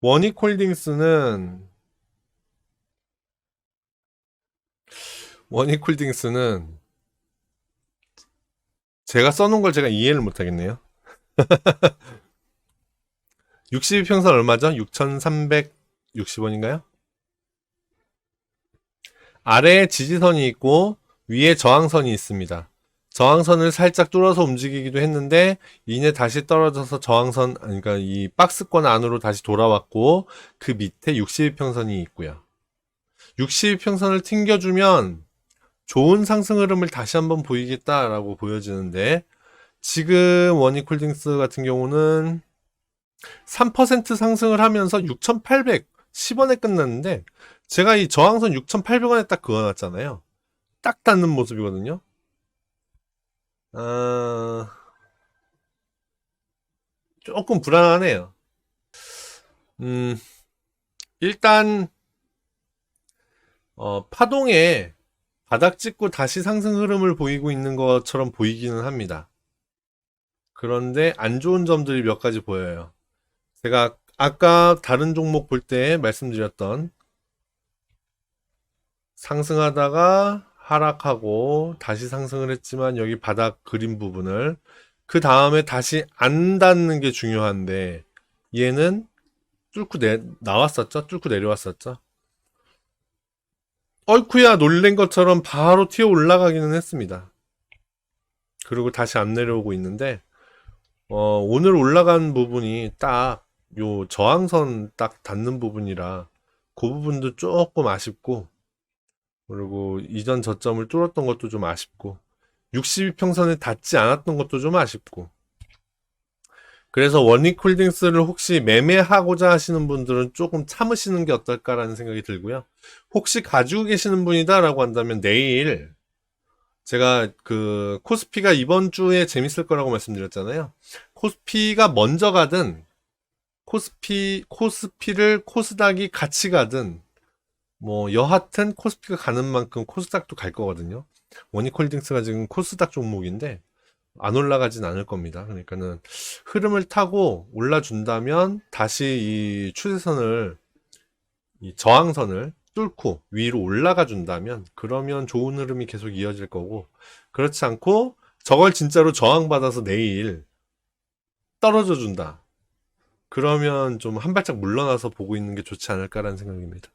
원익홀딩스는 원익홀딩스는 제가 써놓은 걸 제가 이해를 못하겠네요. 62평선 얼마죠? 6,360원인가요? 아래에 지지선이 있고 위에 저항선이 있습니다. 저항선을 살짝 뚫어서 움직이기도 했는데 이내 다시 떨어져서 저항선 그러니까 이 박스권 안으로 다시 돌아왔고 그 밑에 62평선이 있고요. 62평선을 튕겨주면 좋은 상승 흐름을 다시 한번 보이겠다라고 보여지는데 지금 원익홀딩스 같은 경우는 3% 상승을 하면서 6,810원에 끝났는데 제가 이 저항선 6,800원에 딱 그어놨잖아요. 딱 닿는 모습이거든요. 아, 조금 불안하네요. 음, 일단, 어, 파동에 바닥 찍고 다시 상승 흐름을 보이고 있는 것처럼 보이기는 합니다. 그런데 안 좋은 점들이 몇 가지 보여요. 제가 아까 다른 종목 볼 때 말씀드렸던 상승하다가 하락하고 다시 상승을 했지만 여기 바닥 그린 부분을 그 다음에 다시 안 닿는 게 중요한데 얘는 뚫고 내, 나왔었죠? 뚫고 내려왔었죠? 어이쿠야 놀란 것처럼 바로 튀어 올라가기는 했습니다. 그리고 다시 안 내려오고 있는데 어, 오늘 올라간 부분이 딱 요 저항선 딱 닿는 부분이라 그 부분도 조금 아쉽고 그리고 이전 저점을 뚫었던 것도 좀 아쉽고 62평선에 닿지 않았던 것도 좀 아쉽고 그래서 원익 홀딩스를 혹시 매매하고자 하시는 분들은 조금 참으시는 게 어떨까라는 생각이 들고요. 혹시 가지고 계시는 분이다라고 한다면 내일 제가 그 코스피가 이번 주에 재밌을 거라고 말씀드렸잖아요. 코스피가 먼저 가든 코스피 코스피를 코스닥이 같이 가든 뭐 여하튼 코스피가 가는 만큼 코스닥도 갈 거거든요. 원익홀딩스가 지금 코스닥 종목인데 안 올라가진 않을 겁니다. 그러니까는 흐름을 타고 올라준다면 다시 이 추세선을 이 저항선을 뚫고 위로 올라가 준다면 그러면 좋은 흐름이 계속 이어질 거고 그렇지 않고 저걸 진짜로 저항받아서 내일 떨어져 준다. 그러면 좀 한 발짝 물러나서 보고 있는 게 좋지 않을까라는 생각입니다.